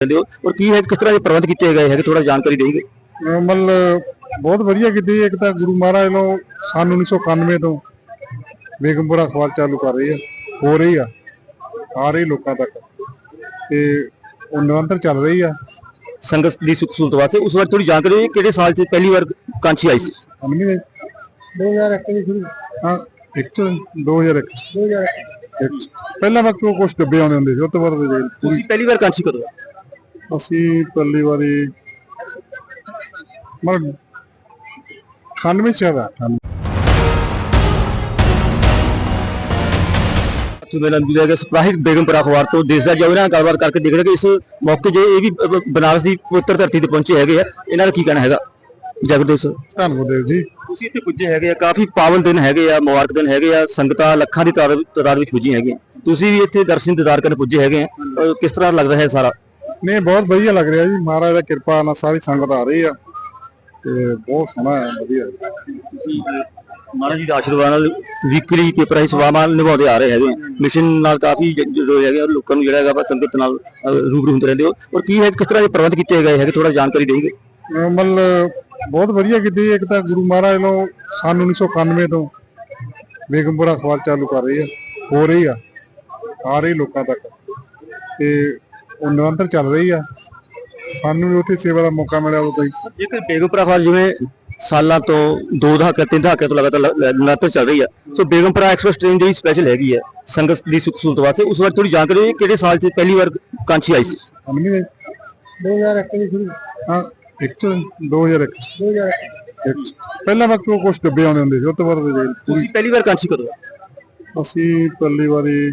ਦਿੰਦੇ ਹੋ? ਔਰ ਕੀ ਹੈ ਕਿਸ ਤਰ੍ਹਾਂ ਦੇ ਪ੍ਰਬੰਧ ਕੀਤੇ ਗਏ ਹੈਗੇ? ਥੋੜਾ ਜਾਣਕਾਰੀ ਦੇਈਏ ਮਤਲਬ ਬਹੁਤ ਵਧੀਆ ਕੀਤੀ। ਇੱਕ ਤਾਂ ਗੁਰੂ ਮਹਾਰਾਜ ਨੂੰ ਸਨ 1991 ਤੋਂ ਬੇਗਮਪੁਰਾ ਅਖਬਾਰ ਚਾਲੂ ਕਰ ਰਹੀ ਆ ਹੋ ਰਹੀ ਆ। ਆ ਰਹੀ ਲੋਕਾਂ ਤੱਕ। ਤੇ ਉਹ ਨਿਰੰਤਰ ਚੱਲ ਰਹੀ ਆ। ਸੰਗਤ ਦੀ ਸੁਖ ਸਹੂਲਤ ਵਾਸਤੇ। ਉਸ ਵਾਰ ਥੋੜੀ ਜਾਣਕਾਰੀ ਕਿਹੜੇ ਸਾਲ 'ਚ ਪਹਿਲੀ ਵਾਰ ਕਾਂਚੀ ਆਈ ਸੀ? ਹਮਨੀ ਦੇ 2001 ਦੀ ਸ਼ੁਰੂ। ਹਾਂ ਇੱਕ ਤੋਂ 2001 2001 ਪਹਿਲਾਂ ਵਕਤ ਉਹ ਕੁਝ ਡੱਬੇ ਆਉਂਦੇ ਹੁੰਦੇ ਸੀ ਉਸ ਤੋਂ ਬਾਅਦ ਪਹਿਲੀ ਵਾਰ ਕਾਂਚੀ ਕਦੋਂ ਅਸੀਂ ਪਹਿਲੀ ਵਾਰੀ ਮਤਲਬ 98 ਚ ਆਦਾ ਤੋਂ ਮੇਲਾ ਮਿਲਿਆ ਗਿਆ ਸਪਾਹਿਕ ਬੇਗਮਪੁਰਾ ਅਖਬਾਰ ਤੋਂ ਦੇਸ਼ ਦਾ ਜਾਵੇ ਨਾਲ ਗੱਲਬਾਤ ਕਰਕੇ ਦੇਖਦੇ ਕਿ ਇਸ ਮੌਕੇ ਜੇ ਇਹ ਵੀ ਬਨਾਰਸ ਦੀ ਪਵਿੱਤਰ ਧਰਤੀ ਤੇ ਪਹੁੰਚੇ ਹੈਗੇ ਆ ਇਹਨਾਂ ਦਾ ਕੀ ਕਹਿਣਾ ਹੈਗਾ? ਜਗਦੇਵ ਸਰ ਧੰਨਵਾਦ ਦੇਵ ਜੀ। ਤੁਸੀਂ ਇੱਥੇ ਪੁੱਜੇ ਹੈਗੇ ਆ ਕਾਫੀ ਪਾਵਨ ਦਿਨ ਹੈਗੇ ਆ ਮੁਬਾਰਕ ਦਿਨ ਹੈਗੇ ਆ ਸੰਗਤਾਂ ਲੱਖਾਂ ਦੀ ਤਾਦਾਦ ਵਿੱਚ ਪੁੱਜੀਆਂ ਹੈਗੀਆਂ। ਤੁਸੀਂ ਵੀ ਇੱਥੇ ਦਰਸ਼ਨ ਦਿਦਾਰ ਕਰਨ ਪੁੱਜੇ ਹੈਗੇ ਆ। ਕਿਸ ਤਰ੍ਹਾਂ ਲੱਗਦਾ ਹੈ ਸਾਰਾ? ਨਹੀਂ ਬਹੁਤ ਵਧੀਆ ਲੱਗ ਰਿਹਾ ਜੀ। ਮਹਾਰਾਜ ਦਾ ਕਿਰਪਾ ਨਾਲ ਸਾਰੀ ਸੰਗਤ ਆ ਰਹੀ ਆ ਤੇ ਬਹੁਤ ਸੋਹਣਾ ਹੈ ਵਧੀਆ। ਮਹਾਰਾਜ ਜੀ ਦੇ ਆਸ਼ੀਰਵਾਦ ਨਾਲ ਵੀਕਲੀ ਪੇਪਰ ਹੀ ਸੇਵਾਵਾਂ ਨਿਭਾਉਂਦੇ ਆ ਰਹੇ ਹੈਗੇ। ਮਿਸ਼ਨ ਨਾਲ ਕਾਫੀ ਜ- ਹੈਗੇ ਆ, ਲੋਕਾਂ ਨੂੰ ਜਿਹੜਾ ਹੈਗਾ ਸੰਗਤ ਨਾਲ ਰੂਬਰੂ ਹੁੰਦੇ ਰਹਿੰਦੇ ਹੋ। ਔਰ ਕੀ ਹੈ ਕਿਸ ਤਰ੍ਹਾਂ ਦੇ ਪ੍ਰਬੰਧ ਕੀਤੇ ਗਏ ਹੈਗੇ? ਥੋੜਾ ਜਾਣਕਾਰੀ ਦੇਈਏ। ਮਤਲਬ ਬਹੁਤ ਵਧੀਆ ਕੀਤੀ। ਇੱਕ ਤਾਂ ਗੁਰੂ ਮਹਾਰਾਜ ਨੂੰ ਸਨ 1991 ਤੋਂ ਬੇਗਮਪੁਰਾ ਅਖਬਾਰ ਚਾਲੂ ਕਰ ਰਹੀ ਆ ਹੋ ਰਹੀ ਆ। ਆ ਰਹੀ ਲੋਕਾਂ ਤੱਕ। ਤੇ ਉਹ ਨਿਰੰਤਰ ਚੱਲ ਰਹੀ ਆ। ਸਾਨੂੰ ਵੀ ਉੱਥੇ ਸੇਵਾ ਦਾ ਮੌਕਾ ਮਿਲਿਆ ਉਦੋਂ ਹੀ ਜੇਕਰ ਬੇਗਮਪੁਰਾ ਅਖਬਾਰ ਜਿਵੇਂ ਸਾਲਾਂ ਤੋਂ ਦੋ ਦਹਾਕੇ ਤਿੰਨ ਦਹਾਕੇ ਤੋਂ ਲਗਾਤਾਰ ਲਗਾਤਾਰ ਚੱਲ ਰਹੀ ਹੈ ਸੋ ਬੇਗਮਪੁਰਾ ਐਕਸਪ੍ਰੈਸ ਟ੍ਰੇਨ ਜਿਹੜੀ ਸਪੈਸ਼ਲ ਹੈਗੀ ਹੈ ਸੰਗਤ ਦੀ ਸੁਖ ਸਹੂਲਤ ਵਾਸਤੇ ਉਸ ਵਾਰ ਥੋੜੀ ਜਾਣਕਾਰੀ ਕਿਹੜੇ ਸਾਲ 'ਚ ਪਹਿਲੀ ਵਾਰ ਕਾਂਚੀ ਆਈ ਸੀ? ਹਮਨੀ ਦੇ। 2001 ਦੀ ਸ਼ੁਰੂ। ਹਾਂ ਇੱਕ ਤੋਂ 2001 2001 ਪਹਿਲਾਂ ਵਕਤ ਉਹ ਕੁਝ ਡੱਬੇ ਆਉਂਦੇ ਹੁੰਦੇ ਸੀ ਉਸ ਤੋਂ ਬਾਅਦ ਦੇ ਤੁਸੀਂ ਪਹਿਲੀ ਵਾਰ ਕਾਂਚੀ ਕਦੋਂ ਅਸੀਂ ਪਹਿਲੀ ਵਾਰੀ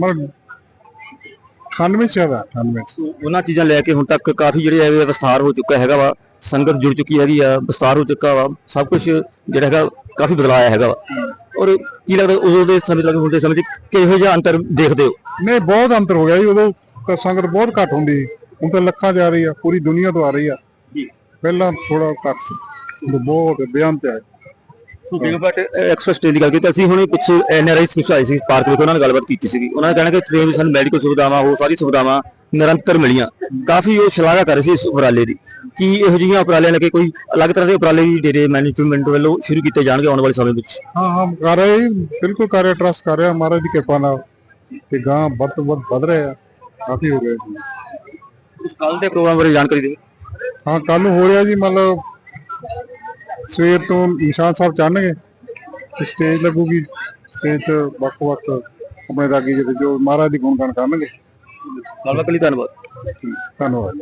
ਮਤਲਬ 98 ਚ ਆਦਾ 98 ਚ। ਸੋ ਉਹਨਾਂ ਚੀਜ਼ਾਂ ਲੈ ਕੇ ਹੁਣ ਤੱਕ ਕਾਫੀ ਜਿਹੜੇ ਆ ਵਿਸਥਾਰ ਹੋ ਚੁੱਕਾ ਹੈਗਾ ਵਾ ਸੰਗਤ ਜੁੜ ਚੁੱਕੀ ਹੈਗੀ ਆ ਵਿਸਥਾਰ ਹੋ ਚੁੱਕਾ ਵਾ ਸਭ ਕੁਝ ਜਿਹੜਾ ਹੈਗਾ ਕਾਫੀ ਬਦਲਾਅ ਆਇਆ ਹੈਗਾ ਵਾ। ਔਰ ਕੀ ਲੱਗਦਾ ਉਦੋਂ ਦੇ ਸਮੇਂ ਲੱਗੇ ਹੁਣ ਦੇ ਸਮੇਂ 'ਚ ਕਿਹੋ ਜਿਹਾ ਅੰਤਰ ਦੇਖਦੇ ਹੋ? ਨਹੀਂ ਬਹੁਤ ਅੰਤਰ ਹੋ ਗਿਆ ਜੀ ਉਦੋਂ ਤਾਂ ਸੰਗਤ ਬਹੁਤ ਘੱਟ ਹੁੰਦੀ ਸੀ। ਹੁਣ ਤਾਂ ਲੱਖਾਂ ਜਾ ਰਹੀ ਆ ਪੂਰੀ ਦੁਨੀਆ ਤੋਂ ਆ ਰਹੀ ਆ। ਜੀ। ਪਹਿਲਾਂ ਥੋੜਾ ਘੱਟ ਸੀ। ਬਹੁਤ ਬਿਆਨ ਤੇ ਹੈ। ਸੋ ਬੇਗਮਪੁਰਾ ਐਕਸਪ੍ਰੈਸ ਟ੍ਰੇਨ ਦੀ ਗੱਲ ਕੀਤੀ ਅਸੀਂ ਹੁਣੇ ਪਿੱਛੇ ਐਨਆਰਆਈ ਸਕੂਲ ਆਏ ਸੀ ਪਾਰਕ ਵਿੱਚ ਉਹਨਾਂ ਨਾਲ ਗੱਲਬਾਤ ਕੀਤੀ ਸੀਗੀ। ਉਹਨਾਂ ਨੇ ਕਹਿਣਾ ਕਿ ਟ੍ਰੇਨ ਵਿੱਚ ਸਾਨੂੰ ਮੈਡੀਕਲ ਸੁਵਿਧਾਵਾਂ ਹੋਰ ਸਾਰੀ ਸੁਵਿਧਾਵਾਂ ਨਿਰੰਤਰ ਮਿਲੀਆਂ। ਕਾਫੀ ਉਹ ਸ਼ਲਾਘਾ ਕਰ ਰਹੇ ਸੀ ਇਸ ਉਪਰਾਲੇ ਦੀ ਕੀ ਇਹੋ ਜਿਹੀਆਂ ਉਪਰਾਲਿਆਂ ਨੇ ਕਿ ਕੋਈ ਅਲੱਗ ਤਰ੍ਹਾਂ ਦੇ ਉਪਰਾਲੇ ਵੀ ਡੇਰੇ ਮੈਨੇਜਮੈਂਟ ਵੱਲੋਂ ਸ਼ੁਰੂ ਕੀਤੇ ਜਾਣਗੇ ਆਉਣ ਵਾਲੇ ਸਮੇਂ ਵਿੱਚ। ਹਾਂ ਹਾਂ ਕਰ ਰਹੇ ਬਿਲਕੁਲ ਕਰ ਰਿਹਾ ਟਰਸਟ ਕਰ ਰਿਹਾ ਮਹਾਰਾਜ ਦੀ ਕਿਰਪਾ ਨਾਲ। ਤੇ ਗਾਂ ਵੱਧ ਤੋਂ ਵੱਧ ਵਧ ਰਿਹਾ ਕਾਫੀ ਹੋ ਗਿਆ ਜੀ। ਇਸ ਕੱਲ ਦੇ ਪ੍ਰੋਗਰਾਮ ਬਾਰੇ ਜਾਣਕਾਰੀ ਦਿਓ। ਹਾਂ ਕੱਲ ਨੂੰ ਹੋ ਰਿਹਾ ਜੀ ਮਤਲਬ ਸਵੇਰ ਤੋਂ ਨਿਸ਼ਾਨ ਸਾਹਿਬ ਚੜਨਗੇ ਸਟੇਜ ਲੱਗੂਗੀ। ਸਟੇਜ ਤੇ ਵੱਖ ਵੱਖ ਆਪਣੇ ਰਾਗੀ ਜੀ ਦੇ ਜੋ ਮਹਾਰਾਜ ਦੀ ਗੁਣਗਾਨ ਕਰਨਗੇ। ਗੱਲਬਾਤ ਲਈ ਧੰਨਵਾਦ। ਧੰਨਵਾਦ।